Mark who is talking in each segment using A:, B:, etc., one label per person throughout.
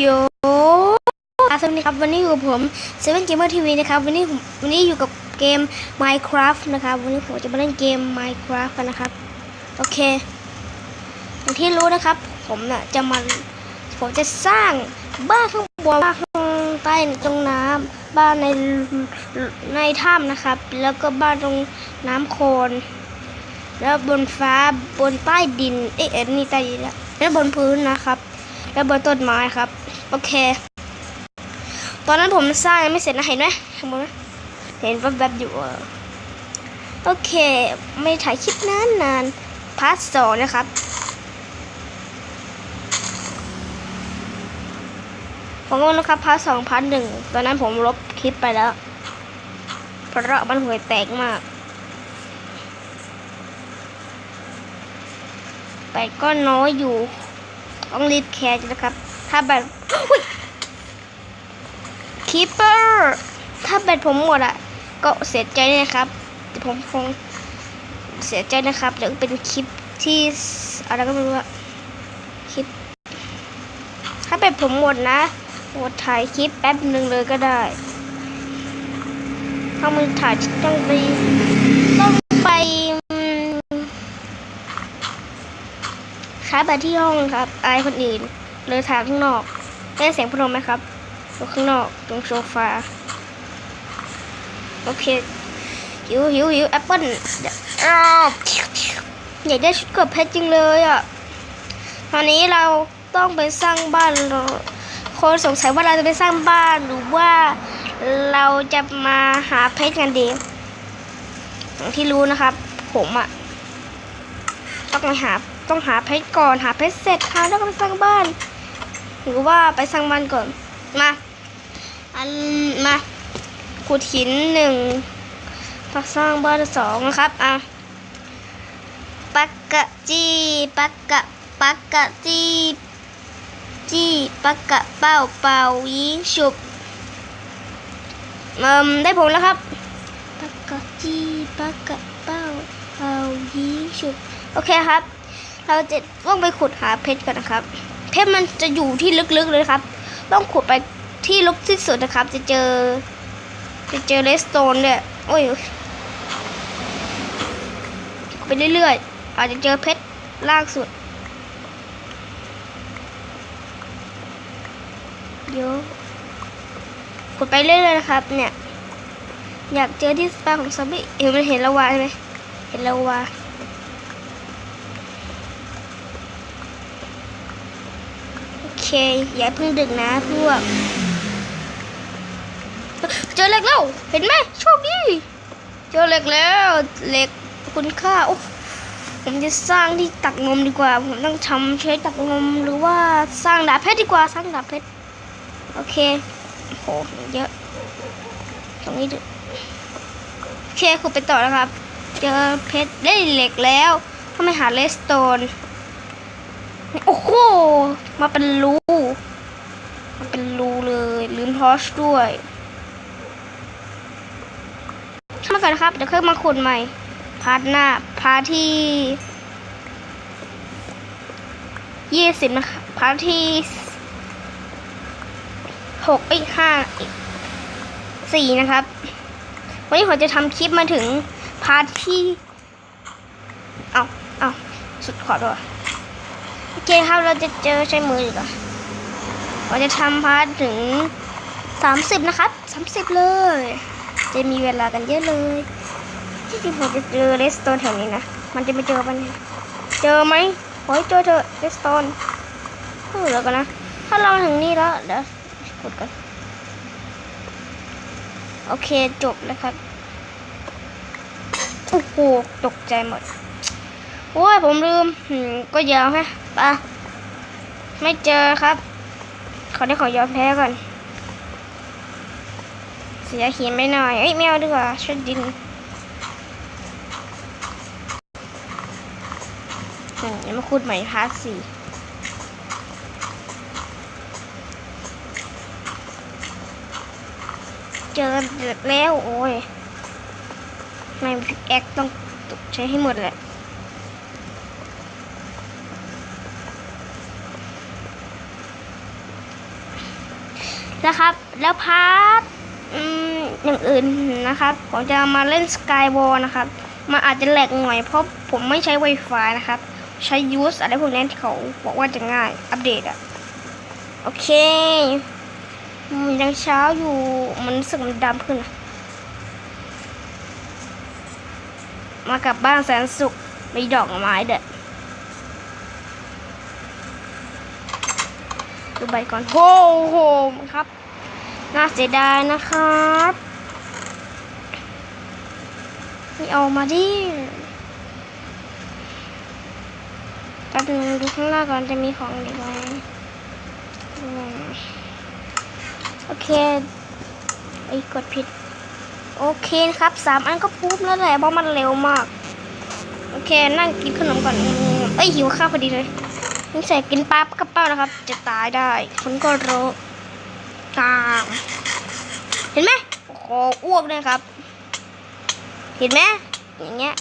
A: โยสวัสดีครับ วันนี้อยู่กับผมเซเว่นเกมเมอร์ทีวีนะครับ วันนี้วันนี้อยู่กับเกม Minecraft นะครับ วันนี้ผมจะมาเล่นเกม Minecraft กันนะครับ โอเค อย่างที่รู้นะครับ ผมน่ะจะมา ผมจะสร้างบ้านข้างบนบ้านข้างใต้ตรงน้ำบ้านในในถ้ำนะครับ แล้วก็บ้านตรงน้ำโคลนแล้วบนฟ้าบนใต้ดิน เอ๊ะนี่ใต้ดินแล้วบนพื้นนะครับ แล้วบนต้นไม้ครับ โอเค ตอนนั้นผมสร้างยังไม่เสร็จนะเห็นไหมเห็นไหมเห็นแวบๆอยู่โอเค ไม่ถ่ายคลิปนานนานพาร์ทสองนะครับ ผมก็นะครับพาร์ทสองพาร์ทหนึ่งตอนนั้นผมลบคลิปไปแล้ว เพราะมันห่วยแตกมากไปก็น้อยอยู่ ต้องรีบแคร์นะครับ ถ้าแบต คีเปอร์ถ้าแบตผมหมดอะ ก็เสียใจนะครับแต่ผมคงเสียใจนะครับเดี๋ยวเป็นคลิปที่อะไรก็ไม่รู้อะคลิป ถ้าแบตผมหมดนะหมดถ่ายคลิปแป๊บหนึ่งเลยก็ได้ถ้ามือถ่ายต้องไปต้องไปอืมชาร์จแบตที่ห้องครับอายคนอื่น เลยทางข้างนอก ได้เสียงพัดลมไหมครับตรงข้างนอกตรงโซฟา โอเคหิวหิวหิวแอปเปิ้ลอ้าวอยากได้ชุดเกบเพชรจริงเลยอะตอนนี้เราต้องไปสร้างบ้านเราคนสงสัยว่าเราจะไปสร้างบ้านหรือว่าเราจะมาหาเพชรกันดีอย่างที่รู้นะครับ ผมอะต้องไปหาต้องหาเพชรก่อนหาเพชรเสร็จค่ะแล้วก็ไปสร้างบ้าน หรือว่าไปสร้างบ้านก่อน มา อันมาขุดหินหนึ่งมาสร้างบ้านสองนะครับอะปักกะจีปักกะปักกะจีจีปักกะเป่าเป่ายิงฉุบเอ่มได้ผลแล้วครับปักกะจีปักกะเป่าเป่ายิงฉุบโอเคครับ เราจะต้องไปขุดหาเพชรกันนะครับ เพชรมันจะอยู่ที่ลึกๆเลยครับ ต้องขุดไปที่ลึกที่สุดนะครับ จะเจอ จะเจอเลสโตนเนี่ยโอ้ยขุดไปเรื่อยๆ อาจจะเจอเพชรล่างสุดเดี๋ยวขุดไปเรื่อยๆนะครับ เนี่ย อยากเจอที่สปาของซอมบี้เห็นมันเห็นละวาใช่ไหมเห็นละวา โอ เค อย่าเพิ่งดึกนะพวก เจอเหล็กแล้ว เห็นไหมโชคดี เจอเหล็กแล้วเหล็กคุณค่าโอ้ผมจะสร้างที่ตักนมดีกว่า ผมต้องทำใช้ตักนมหรือว่าสร้างดาบเพชรดีกว่าสร้างดาบเพชรโอเคโหเยอะ ตรงนี้ดูโอเคขุดไปต่อแล้วครับ เจอเพชรได้เหล็กแล้วก็ไมหาเลสโตน โอ้โห มาเป็นรูมาเป็นรูเลยลืมทอชด้วยช่างมาก่อนนะครับ เดี๋ยวค่อยมาขุดใหม่ พาร์ทหน้า พาร์ทที่ยี่สิบนะครับพาร์ทที่หกอีกห้าสี่นะครับ วันนี้ผมจะทำคลิปมาถึงพาร์ทที่ เอาเอาสุดขอด้วย โอเคครับเราจะเจอใช้มือดีกว่าเราจะทำพาร์ทถึงสามสิบนะครับสามสิบเลย จะมีเวลากันเยอะเลยที่จริงผมจะเจอเลสโตนแถวนี้นะมันจะไม่เจอปันยเจอไหมขอให้เจอเถอะเลสโตนเออแล้วกันนะ ถ้าเราถึงนี่แล้วเดี๋ยวกดก่อนโอเคจบแล้วครับโอ้โหตกใจหมดโอ้ยผมลืมหืมก็ยาวฮะ ปะไม่เจอครับ ขอได้ขอยอมแพ้ก่อน เสียหินไปหน่อย เอ้ยไม่เอาดีกว่าชุดดินอืมเดี๋ยวมาคูดใหม่พาร์ทสี่เจอเดือดแล้ว โอ้ยไม่พิกแอคต้องใช้ให้หมดแหละ นะครับ แล้วพาร์ทอย่างอื่นนะครับ ผมจะมาเล่นสกายวอลนะครับมันอาจจะแหลกหน่อยเพราะผมไม่ใช้ Wi-Fi นะครับ ใช้ยูสอะไรพวกนี้ที่เขาบอกว่าจะง่าย อัปเดตอะโอเคมันยังเช้าอยู่มันสึกมันดำขึ้น มากลับบ้านแสนสุขมีดอกไม้เด็ด ดูใบก่อนโหโหครับ น่าเสียดายนะครับนี่เอามาดิแป๊บนึงดูข้างล่างก่อนจะมีของดีไหมอืมโอเคไอ้กดผิด โอเคครับสามอันก็ปุ๊บแล้วแหละเพราะมันเร็วมาก โอเค นั่งกินขนมก่อนเอ้ยหิวข้าวพอดีเลย นี่ใส่กินปั๊บกระเป๋านะครับ จะตายได้คุณก็รู้ตามเห็นไหมโอ้โหอ้วกเลยครับ เห็นไหมอย่างเงี้ย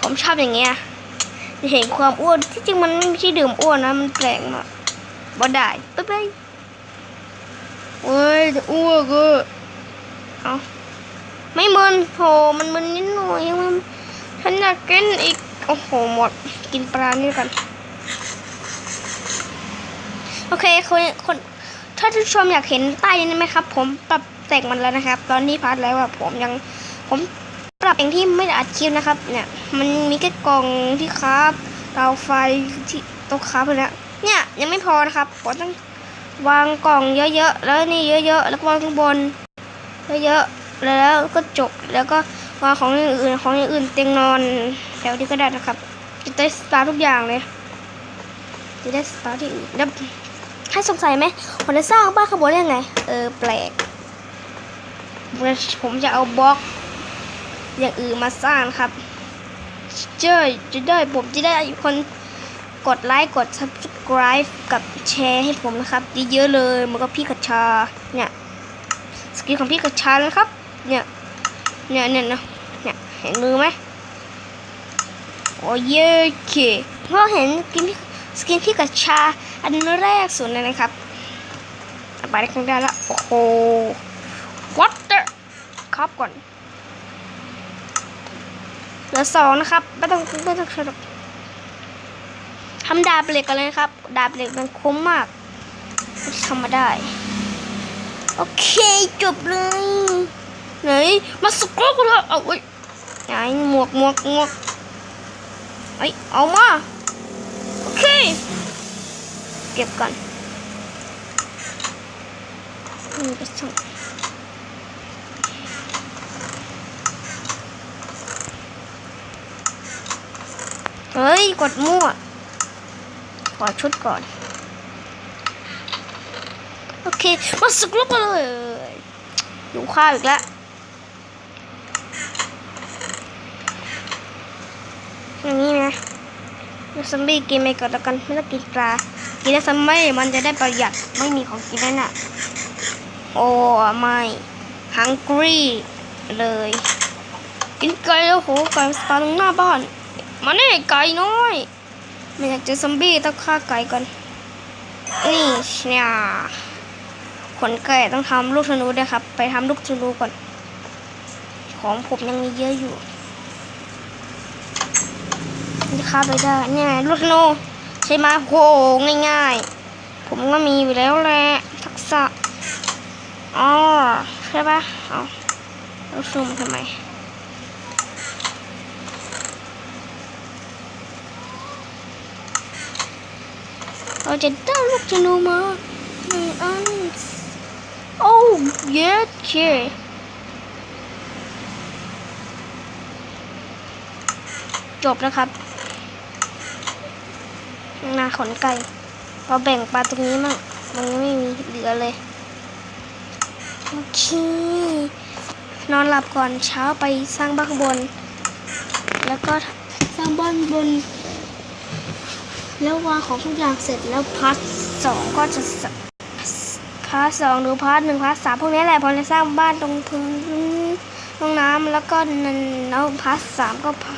A: ผมชอบอย่างเงี้ยจะเห็นความอ้วนที่จริงมันไม่ใช่ดื่มอ้วนนะมันแปลกมากบ่ได้ไปไปเว้ยจะอ้วกอะเอาไม่มึนโหมันมึนนิดหน่อยยังไม่ฉันอยากกินอีกโอ้โหหมดกินปลานี่กัน เคคนคนถ้าท่านผู้ชมอยากเห็นใต้นี้ไหมครับ ผมปรับแต่งมันแล้วนะครับ ตอนนี้พัดแล้วอะผมยังผมปรับเองที่ไม่ได้อัดคลิปนะครับ เนี่ย มันมีแค่กล่องที่ครับเตาไฟที่โต๊ะครับเลยนะเนี่ยยังไม่พอนะครับผมต้องวางกล่องเยอะๆแล้วนี่เยอะ ๆ แล้ววางข้างบนเยอะๆแล้วก็จบแล้วก็วางของอย่างอื่นของอย่างอื่นเตียงนอนแถวที่ก็ได้นะครับจะได้สตาร์ทุกอย่างเลยจะได้สตาร์ทที่อื่นแล้ว ให้สงสัยไหมผมจะสร้างบ้านขางบวนได้ยังไง เออแปลก ผมจะเอาบล็อกอย่างอื่นมาสร้างครับ เจ้ยจะได้ผมจะได้คนกดไลค์กด subscribe กับแชร์ให้ผมนะครับเยอะเลยเหมันก็พี่กัญชาเนี่ยสกิลของพี่กัญชาเลยครับเนี่ยเนี่ยเนี่ยนะเนี่ยเห็นมือไหมโอ้ยเคเพราะเห็นกินพี่ สกินพี่กัญชา อันแรกสุดเลยนะครับไปได้ข้งได้แล้วโอ้โห what the ครับก่อน เหลือสองนะครับ ไม่ต้องไม่ต้องสรุปทำดาบเหล็กกันเลยนะครับ ดาบเหล็กมันคุ้มมากทำมาได้ โอเคจบเลย ไหน มาสกรูกันเถอะเอาไว้ยไหนหมวกหมวกหมวกไอเอามา เค เก็บก่อนนี่ไปส่งเฮ้ย กดมั่ว ขอชุดก่อน โอเค มาสึกลบมาเลยอยู่ข้าวอีกแล้วอย่างนี้นะ ซอมบี้กินไปก่อนแล้วกันไม่ต้องกินปลา กินแล้วซอมบี้มันจะได้ประหยัดไม่มีของกินแล้วน่ะ โอ้ไม่ฮังกรีเลย กินไก่แล้วโหไก่สตาตรงหน้าบ้าน มาเนี่ไก่น้อย ไม่อยากเจอซอมบี้ต้องฆ่าไก่ก่อน นี่เนี่ยขนไก่ต้องทำลูกธนูด้วยครับ ไปทำลูกธนูก่อน ของผมยังมีเยอะอยู่ จะฆ่าไปได้เนี่ยลูกธนูใช่ไหมโหง่ายๆ ผมก็มีอยู่แล้วแหละทักษะอ๋อใช่ปะเอาลูกธนูมทำไมเราจะได้ลูกธนูมาหนึ่งอันโอ้เย้เคจบแล้วครับ นาขนไก่เราแบ่งปลาตรงนี้มั่งมันยังไม่มีเหลือเลยโอเคนอนหลับก่อนเช้าไปสร้างบ้านบน แล้วก็สร้างบ้านบน แล้ววางของทุกอย่างเสร็จแล้วพาร์ทสองก็จะพาร์ทสองหรือพาร์ทหนึ่งพาร์ทสามพวกนี้แหละพอจะสร้างบ้านตรงพื้นห้องน้ำแล้วก็นั่นแล้วพาร์ทสามก็พา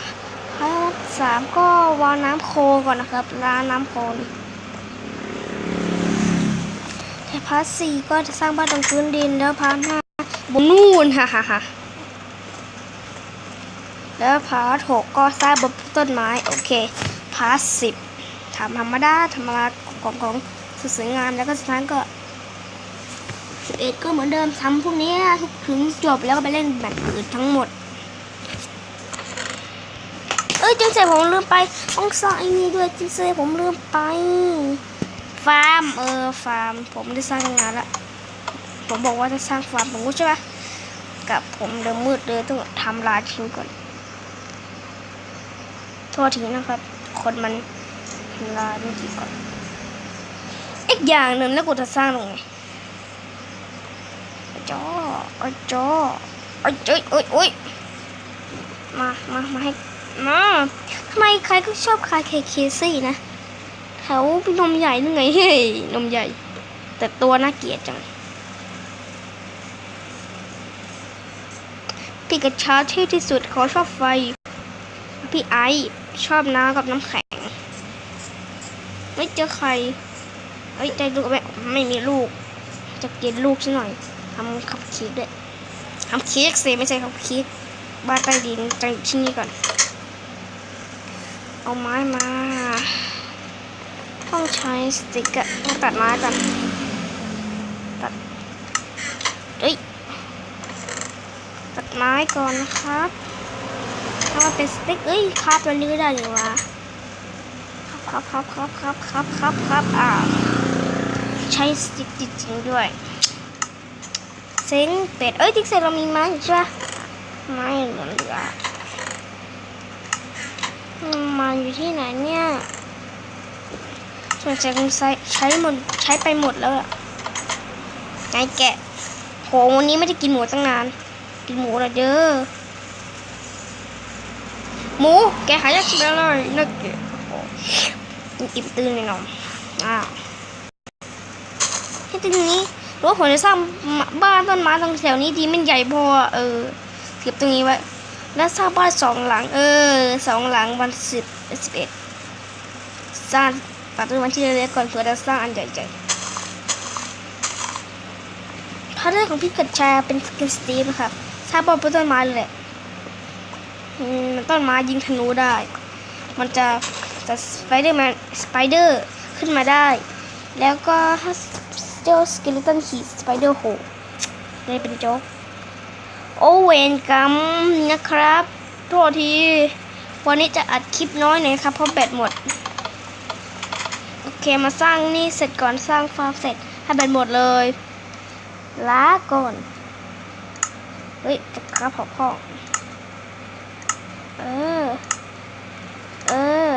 A: พาร์ทสามก็วางน้ำโคก่อนนะครับล้างน้ำโคลแต่พาร์ทสี่ก็จะสร้างบ้านตรงพื้นดินแล้วพาร์ทห้าบนนู่นฮ่าฮ่าฮ่าแล้วพาร์ทหกก็สร้างบนต้นไม้โอเคพาร์ทสิบทำธรรมดาธรรมดาของของสวยงามแล้วก็สุดท้ายก็สิบเอ็ดก็เหมือนเดิมทำพวกนี้ทุกถึงจบแล้วก็ไปเล่นแบบอื่นทั้งหมด อ้ยจังเสผมลืมไปต้องสร้างไอ้นี่ด้วยจังเสผมลืมไป ฟาร์มเออฟาร์ม ผมได้สร้างงานละผมบอกว่าจะสร้างฟาร์มผมรู้ใช่ปะกับผมเดิมมืดเลยต้องทำลายทิ้งก่อนโทษทีนะครับ คนมันทำลายเมื่อกี้ก่อนอีกอย่างหนึ่งแล้วกูจะสร้างตรงไหนอ้จอไอ้จออ้เจ้ยโอ้ยโอ้ยมามามาให้ มาทำไมใครก็ชอบคายเคเคซี่นะแถวนมใหญ่นึงไงเฮ้ยนมใหญ่ แต่ตัวน่าเกลียดจังพี่กระชาที่ที่สุดเขาชอบไฟ พี่ไอชอบน้ำกับน้ำแข็ง ไม่เจอใครเอ้ยใจลูกแม่ไม่มีลูก จะกินลูกซะหน่อยทำคัพเค้กด้วยทำเค้กเซไม่ใช่คัพเค้กบ้านใต้ดินจังที่นี่ก่อน เอาไม้มา ต้องใช้สติกเกอร์ต้องตัดไม้ก่อนตัดเอ้ยตัดไม้ก่อนนะครับถ้ามันเป็นสติกเอ้ยคาบตัวนี้ได้หรือวะครับครับครับครับครับครับครับอ่าใช้สติกจริงๆด้วยเซ็งเป็ดเอ้ยติ๊กเสร็จเรามีไม้ใช่ปะไม้เหลือเหลือ มันอยู่ที่ไหนเนี่ยส่วนใช้ใช้ใช้หมดใช้ไปหมดแล้วอะไงแกะโหวันนี้ไม่ได้กินหมูตั้งนาน กินหมูละเด้อหมูแกหายากชิบเลยนักเกะอ้อิ่มตื่นเลยน้องอ้าที่ตรงนี้รู้ว่าผมจะสร้างบ้านต้นไม้ตรงแถวนี้ดีมันใหญ่พอเออเก็บตรงนี้ไว้ แล้วสร้างบ้านสองหลัง เออสองหลังวันสิบสิบเอ็ดสร้างตัดต้นไม้ที่เล็กก่อนเพื่อจะสร้างอันใหญ่ๆพระเรื่องของพี่กัดแชร์เป็นสกินสตีฟนะครับสร้างบนต้นไม้เลยแหละอืมต้นไม้ยิงธนูได้ มันจะจะสไปเดอร์แมนสไปเดอร์ขึ้นมาได้ แล้วก็ถ้าเจ้าสเกเลตันขี่สไปเดอร์โหได้เป็นโจ๊ก โอเวนกรรมนะครับ โทษที วันนี้จะอัดคลิปน้อยหน่อยครับ เพราะแบตหมด โอเคมาสร้างนี่เสร็จก่อนสร้างฟาร์มเสร็จ ให้แบตหมดเลยลาก่อน เฮ้ยจะกระเพาะพ่อเออ เออ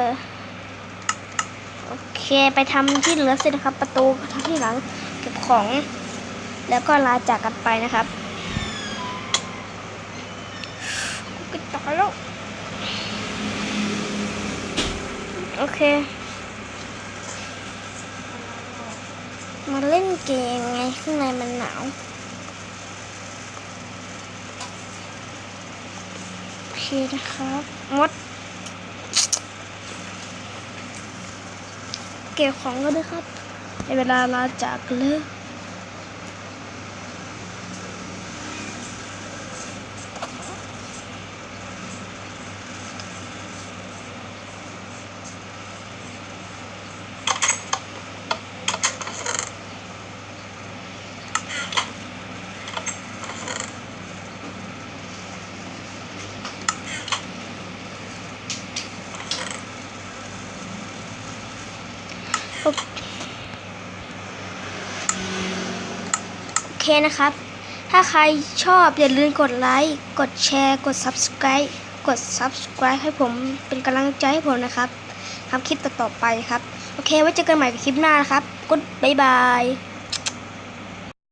A: โอเคไปทำที่เหลือเสร็จนะครับ ประตูทำที่หลังเก็บของ แล้วก็ลาจากกันไปนะครับ กูตายแล้วโอเค มาเล่นเกมไงข้างในมันหนาวโอเคนะครับมด เก็บของก็ด้วยครับในเวลาลาจากเลิก เคนะครับ ถ้าใครชอบอย่าลืมกดไลค์ กดแชร์ กด subscribe กด subscribe ให้ผมเป็นกำลังใจให้ผมนะครับทำคลิปต่อๆไปครับ โอเค ไว้เจอกันใหม่คลิปหน้านะครับกดบายบาย